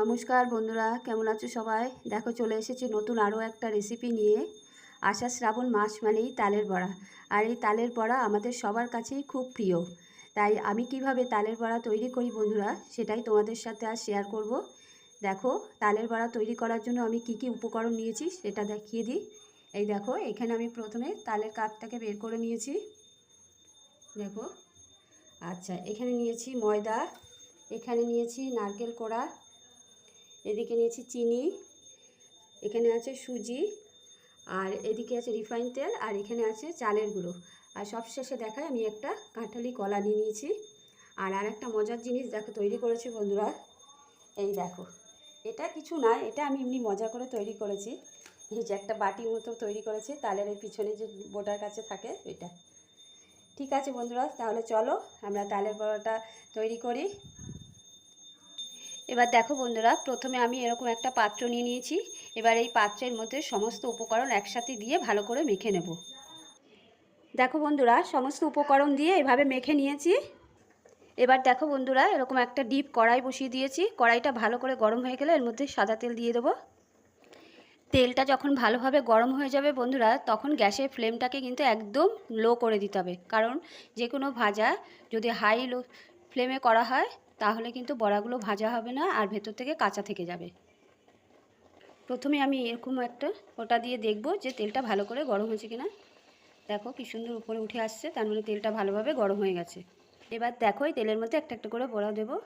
নমস্কার বন্ধুরা, কেমন আছো সবাই? দেখো, চলে এসেছি নতুন আরও একটা রেসিপি নিয়ে। আষাঢ় শ্রাবণ মাস মানেই তালের বড়া। আর এই তালের বড়া আমাদের সবার কাছেই খুব প্রিয়। তাই আমি কীভাবে তালের বড়া তৈরি করি বন্ধুরা, সেটাই তোমাদের সাথে আর শেয়ার করব। দেখো, তালের বড়া তৈরি করার জন্য আমি কি কি উপকরণ নিয়েছি সেটা দেখিয়ে দিই। এই দেখো, এখানে আমি প্রথমে তালের কাপটাকে বের করে নিয়েছি। দেখো আচ্ছা এখানে নিয়েছি ময়দা, এখানে নিয়েছি নারকেল কোড়া এদিকে নিয়েছি চিনি, এখানে আছে সুজি, আর এদিকে আছে রিফাইন তেল, আর এখানে আছে চালের গুঁড়ো। আর সবশেষে দেখায় আমি একটা কাঁঠালি কলা নিয়ে নিয়েছি। আর আর একটা মজার জিনিস দেখো, তৈরি করেছি বন্ধুরা। এই দেখো, এটা কিছু না, এটা আমি এমনি মজা করে তৈরি করেছি। এই যে একটা বাটির মতো তৈরি করেছি, তালের এই পিছনে যে বোটার কাছে থাকে ওইটা। ঠিক আছে বন্ধুরা, তাহলে চলো আমরা তালের বড়াটা তৈরি করি। এবার দেখো বন্ধুরা, প্রথমে আমি এরকম একটা পাত্র নিয়ে নিয়েছি। এবার এই পাত্রের মধ্যে সমস্ত উপকরণ একসাথে দিয়ে ভালো করে মেখে নেব। দেখো বন্ধুরা, সমস্ত উপকরণ দিয়ে এভাবে মেখে নিয়েছি। এবার দেখো বন্ধুরা, এরকম একটা ডিপ কড়াই বসিয়ে দিয়েছি। কড়াইটা ভালো করে গরম হয়ে গেলে এর মধ্যে সাদা তেল দিয়ে দেবো। তেলটা যখন ভালোভাবে গরম হয়ে যাবে বন্ধুরা, তখন গ্যাসের ফ্লেমটাকে কিন্তু একদম লো করে দিতে হবে। কারণ যে কোনো ভাজা যদি হাই লো ফ্লেমে করা হয়, তাহলে কিন্তু বড়াগুলো ভাজা হবে না আর ভেতর থেকে কাঁচা থেকে যাবে। প্রথমে আমি এরকম একটা ওটা দিয়ে দেখব যে তেলটা ভালো করে গরম হয়েছে কিনা। দেখো কি সুন্দর উপরে উঠে আসছে, তার মানে তেলটা ভালোভাবে গরম হয়ে গেছে। এবার দেখো এই তেলের মধ্যে একটা একটা করে বড়া দেবো।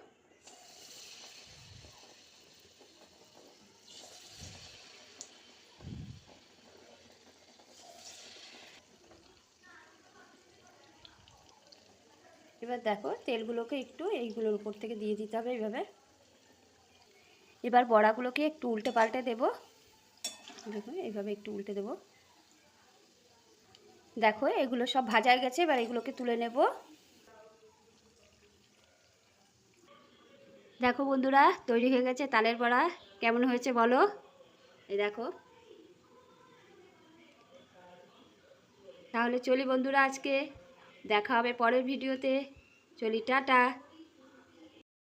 এবার দেখো তেলগুলোকে একটু এইগুলোর উপর থেকে দিয়ে দিতে হবে এইভাবে। এবার বড়াগুলোকে একটু উল্টে পাল্টে দেব। দেখো, এইভাবে একটু উল্টে দেব। দেখো, এগুলো সব ভাজা গেছে, এবার এগুলোকে তুলে নেব। দেখো বন্ধুরা, তৈরি হয়ে গেছে তালের বড়া। কেমন হয়েছে বলো? এই দেখো। তাহলে চলি বন্ধুরা আজকে। দেখা হবে পরের ভিডিওতে। চলি টাটা।